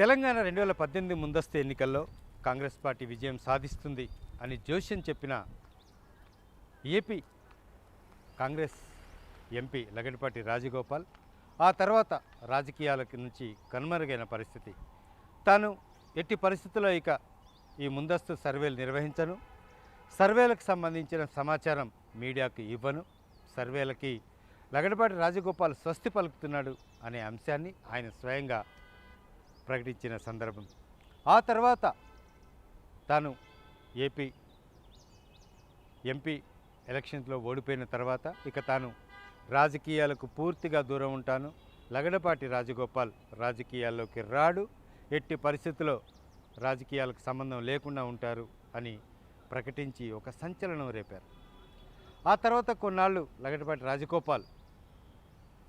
తెలంగాణ రెండు వేల పద్దెనిమిది ముందస్తు ఎన్నికల్లో కాంగ్రెస్ పార్టీ విజయం సాధిస్తుంది అని జోష్యం చెప్పిన ఏపీ కాంగ్రెస్ ఎంపీ లగడపాటి రాజగోపాల్ ఆ తర్వాత రాజకీయాల నుంచి కనుమరుగైన పరిస్థితి. తాను ఎట్టి పరిస్థితుల్లో ఇక ఈ ముందస్తు సర్వేలు నిర్వహించను సర్వేలకు సంబంధించిన సమాచారం మీడియాకు ఇవ్వను సర్వేలకి లగడపాటి రాజగోపాల్ స్వస్తి పలుకుతున్నాడు అనే అంశాన్ని ఆయన స్వయంగా ప్రకటించిన సందర్భం. ఆ తర్వాత తాను ఏపీ ఎంపీ ఎలక్షన్స్లో ఓడిపోయిన తర్వాత ఇక తాను రాజకీయాలకు పూర్తిగా దూరం ఉంటాను. లగడపాటి రాజగోపాల్ రాజకీయాల్లోకి రాడు. ఎట్టి పరిస్థితుల్లో రాజకీయాలకు సంబంధం లేకుండా ఉంటారు అని ప్రకటించి ఒక సంచలనం రేపారు. ఆ తర్వాత కొన్నాళ్ళు లగడపాటి రాజగోపాల్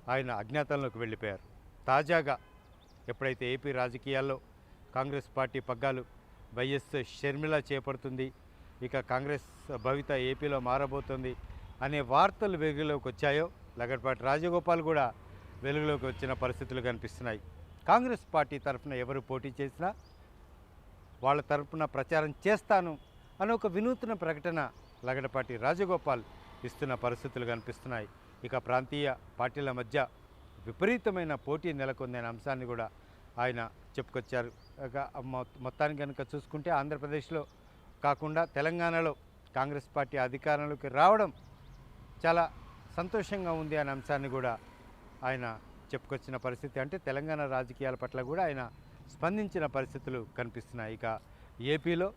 ఆయన అజ్ఞాతంలోకి వెళ్ళిపోయారు. తాజాగా ఎప్పుడైతే ఏపీ రాజకీయాల్లో కాంగ్రెస్ పార్టీ పగ్గాలు వైఎస్ షర్మిల చేపడుతుంది ఇక కాంగ్రెస్ భవిత ఏపీలో మారబోతుంది అనే వార్తలు వెలుగులోకి వచ్చాయో లగడపాటి రాజగోపాల్ కూడా వెలుగులోకి వచ్చిన పరిస్థితులు కనిపిస్తున్నాయి. కాంగ్రెస్ పార్టీ తరఫున ఎవరు పోటీ చేసినా వాళ్ళ తరపున ప్రచారం చేస్తాను అని ఒక వినూత్న ప్రకటన లగడపాటి రాజగోపాల్ ఇస్తున్న పరిస్థితులు కనిపిస్తున్నాయి. ఇక ప్రాంతీయ పార్టీల మధ్య విపరీతమైన పోటీ నెలకొందనే అంశాన్ని కూడా ఆయన చెప్పుకొచ్చారు. మొత్తానికి కనుక చూసుకుంటే ఆంధ్రప్రదేశ్లో కాకుండా తెలంగాణలో కాంగ్రెస్ పార్టీ అధికారంలోకి రావడం చాలా సంతోషంగా ఉంది అనే అంశాన్ని కూడా ఆయన చెప్పుకొచ్చిన పరిస్థితి. అంటే తెలంగాణ రాజకీయాల పట్ల కూడా ఆయన స్పందించిన పరిస్థితులు కనిపిస్తున్నాయి. ఇక ఏపీలో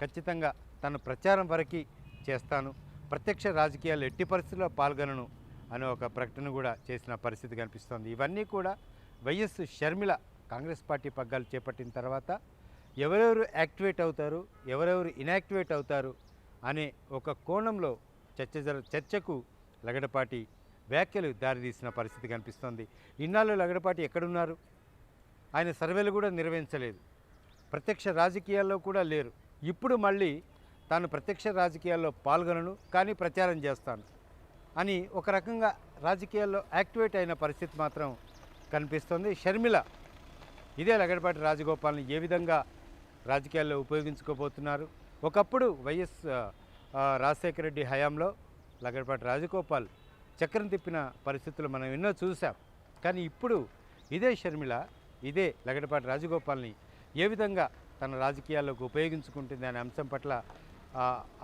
ఖచ్చితంగా తను ప్రచారం వరకు చేస్తాను. ప్రత్యక్ష రాజకీయాలు ఎట్టి పరిస్థితుల్లో పాల్గొనను అనే ఒక ప్రకటన కూడా చేసిన పరిస్థితి కనిపిస్తోంది. ఇవన్నీ కూడా వైఎస్ షర్మిల కాంగ్రెస్ పార్టీ పగ్గాలు చేపట్టిన తర్వాత ఎవరెవరు యాక్టివేట్ అవుతారు ఎవరెవరు ఇన్యాక్టివేట్ అవుతారు అనే ఒక కోణంలో చర్చ చర్చకు లగడపాటి వ్యాఖ్యలు దారితీసిన పరిస్థితి కనిపిస్తోంది. ఇన్నాళ్ళు లగడపాటి ఎక్కడున్నారు? ఆయన సర్వేలు కూడా నిర్వహించలేదు. ప్రత్యక్ష రాజకీయాల్లో కూడా లేరు. ఇప్పుడు మళ్ళీ తాను ప్రత్యక్ష రాజకీయాల్లో పాల్గొనను కానీ ప్రచారం చేస్తాను. అని ఒక రకంగా రాజకీయాల్లో యాక్టివేట్ అయిన పరిస్థితి మాత్రం కనిపిస్తుంది. షర్మిల ఇదే లగడపాటి రాజగోపాల్ని ఏ విధంగా రాజకీయాల్లో ఉపయోగించుకోబోతున్నారు? ఒకప్పుడు వైఎస్ రాజశేఖర రెడ్డి హయాంలో లగడపాటి రాజగోపాల్ చక్రం తిప్పిన పరిస్థితులు మనం ఎన్నో చూసాం కానీ ఇప్పుడు ఇదే షర్మిల ఇదే లగడపాటి రాజగోపాల్ని ఏ విధంగా తన రాజకీయాల్లోకి ఉపయోగించుకుంటుంది అనే అంశం పట్ల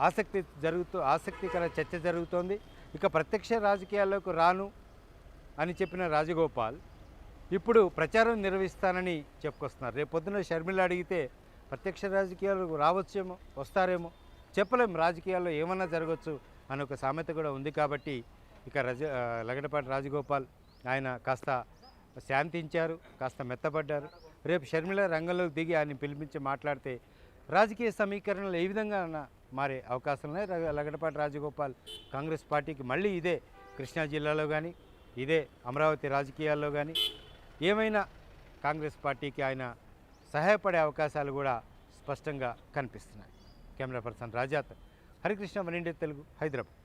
ఆసక్తి జరుగుతూ ఆసక్తికర చర్చ జరుగుతోంది. ఇక ప్రత్యక్ష రాజకీయాల్లోకి రాను అని చెప్పిన రాజగోపాల్ ఇప్పుడు ప్రచారం నిర్వహిస్తానని చెప్పుకొస్తున్నారు. రేపు పొద్దున షర్మిల అడిగితే ప్రత్యక్ష రాజకీయాలకు రావచ్చేమో వస్తారేమో చెప్పలేము రాజకీయాల్లో ఏమన్నా జరగవచ్చు అని ఒక సామెత కూడా ఉంది కాబట్టి ఇక రజ లగడపాటి రాజగోపాల్ ఆయన కాస్త శాంతించారు కాస్త మెత్తపడ్డారు. రేపు షర్మిల రంగంలోకి దిగి ఆయన పిలిపించి మాట్లాడితే రాజకీయ సమీకరణలు ఏ విధంగా అన్నా మారే అవకాశం ఉన్నాయి. లగడపాటి రాజగోపాల్ కాంగ్రెస్ పార్టీకి మళ్ళీ ఇదే కృష్ణా జిల్లాలో కానీ ఇదే అమరావతి రాజకీయాల్లో కానీ ఏమైనా కాంగ్రెస్ పార్టీకి ఆయన సహాయపడే అవకాశాలు కూడా స్పష్టంగా కనిపిస్తున్నాయి. Camera person Rajath. Harikrishna one Telugu Hyderabad.